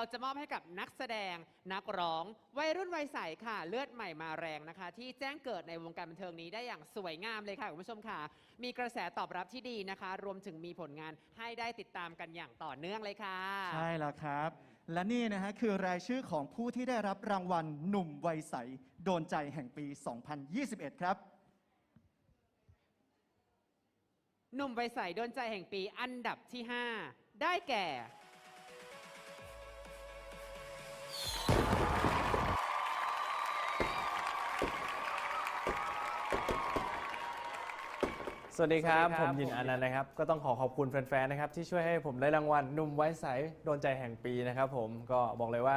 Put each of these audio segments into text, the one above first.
เราจะมอบให้กับนักแสดงนักร้อง วัยรุ่นวัยใสค่ะ เลือดใหม่มาแรงนะคะ ที่แจ้งเกิดในวงการบันเทิงนี้ได้อย่างสวยงามเลยค่ะ คุณผู้ชมค่ะ มีกระแสตอบรับที่ดีนะคะ รวมถึงมีผลงานให้ได้ติดตามกันอย่างต่อเนื่องเลยค่ะ ใช่แล้วครับ และนี่นะฮะคือรายชื่อของผู้ที่ได้รับรางวัลหนุ่มวัยใสโดนใจแห่งปี 2021 ครับหนุ่มวัยใสโดนใจแห่งปีอันดับที่ 5 ได้แก่ สวัสดีครับสวัสดีคผรับมยินผมอนันต์นะครับ ก็ต้องขอขอบคุณแฟนๆ นะครับ ที่ช่วยให้ผมได้รางวัลหนุ่มไว้ใสโดนใจแห่งปีนะครับผมก็บอกเลยว่า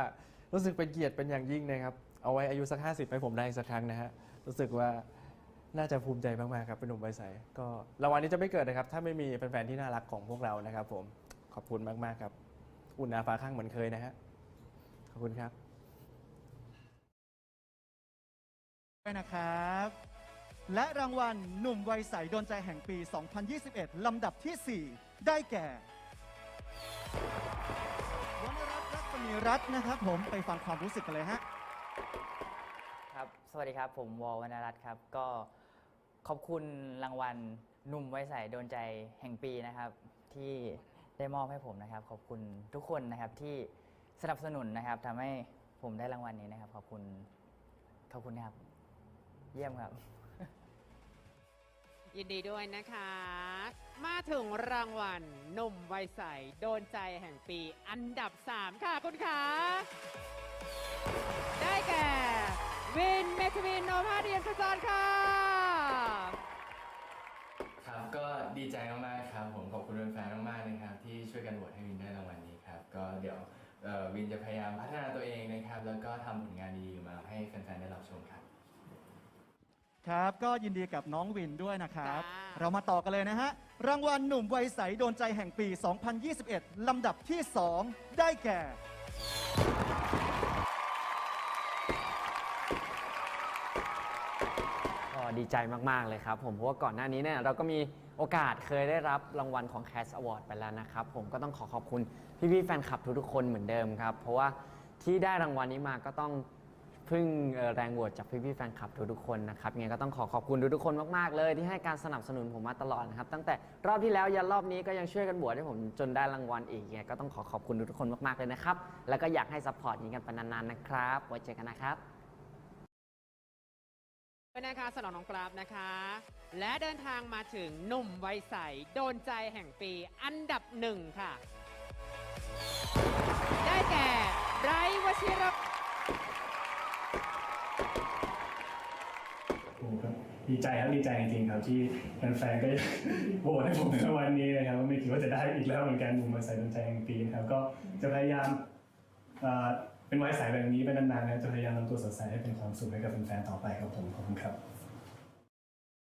รู้สึกเป็นเกียรติเป็นอย่างยิ่งนะครับ เอาไว้อายุสัก 50 ให้ผมได้อีกสักครั้งนะฮะรู้สึกว่าน่าจะภูมิใจมากๆครับเป็นหนุ่มไว้ใสก็รางวัลนี้จะไม่เกิดนะครับ ถ้าไม่มีแฟนๆ ที่น่ารักของพวกเรานะครับผมขอบคุณมากๆครับ อุ่นอาฟ้าข้างเหมือนเคยนะฮะขอบคุณครับ ด้วยนะครับ และรางวัลหนุ่มวัยใสโดนใจแห่งปี 2021 ลำดับทีสี่ 4 ได้แก่วรรณรัตน์รัศมีรัตน์นะครับผมไปฟังความรู้สึกกันเลยฮะ ครับ สวัสดีครับ ผมวอวรรณรัตน์ครับ ก็ขอบคุณรางวัลหนุ่มไว้ใสโดนใจแห่งปีนะครับ ที่ได้มอบให้ผมนะครับ ขอบคุณทุกคนนะครับที่สนับสนุนนะครับทำให้ผมได้รางวัลนี้นะครับ ขอบคุณ ขอบคุณครับ เยี่ยมครับ ยินดีด้วยนะคะ มาถึงรางวัลหนุ่มวัยใส โดนใจแห่งปีอันดับ 3 ค่ะคุณคะได้แก่ วินเมทวินโนภาเดียนขจรค่ะ ครับก็ดีใจมากๆครับ ผมขอบคุณแฟนๆมากๆนะครับที่ช่วยกันโหวตให้วินได้รางวัลนี้ครับ ก็เดี๋ยวเอ่อวินจะพยายามพัฒนาตัวเองนะครับ แล้วก็ทำผลงานดีๆมาให้แฟนๆได้รับชมครับ ครับ ก็ยินดีกับน้องวินด้วยนะครับค่ะเรามาต่อกันเลยนะฮะ รางวัลหนุ่มวัยใสโดนใจแห่งปี 2021 ลำดับที่ 2 ได้แก่ ก็ดีใจมาก ๆ เลยครับผมเพราะว่าก่อนหน้านี้เนี่ยเราก็มีโอกาสเคยได้รับรางวัลของ Cast Award ไปแล้วนะครับผมก็ต้องขอขอบคุณพี่ๆแฟนคลับทุกๆคนเหมือนเดิมครับ เพราะว่าที่ได้รางวัลนี้มาก็ต้อง พึ่งแรงโหวตจากพี่ๆแฟนคลับทุกๆคนนะครับยังไงก็ต้องขอขอบคุณทุกๆคนมากๆเลย ที่ให้การสนับสนุนผมมาตลอดนะครับตั้งแต่รอบที่แล้วยันรอบนี้ก็ยังช่วยกันโหวตให้ผมจนได้รางวัลอีกยังไงก็ต้องขอขอบคุณทุกๆคนมากๆเลยนะครับแล้วก็อยากให้ซัพพอร์ตนี้กันไปนานๆนะครับไว้เจอกันนะครับด้วยนะคะสนองน้องกราฟนะคะ และเดินทางมาถึงหนุ่มวัยใสโดนใจแห่งปีอันดับหนึ่งค่ะ ได้แก่ไบรท์วชิร ดีใจครับดีใจจริงๆครับที่แฟนๆก็โหวตให้ผมในวันนี้นะครับไม่คิดว่าจะได้อีกแล้วเหมือนกันบุมมาใส่ดนใจแห่งปีนะครับก็จะพยายามเอ่อเป็นไว้สายแบบนี้ไปนานๆนะจะพยายามทำตัวสดใสให้เป็นความสุขให้กับแฟนๆต่อไปครับผมขอบคุณครับ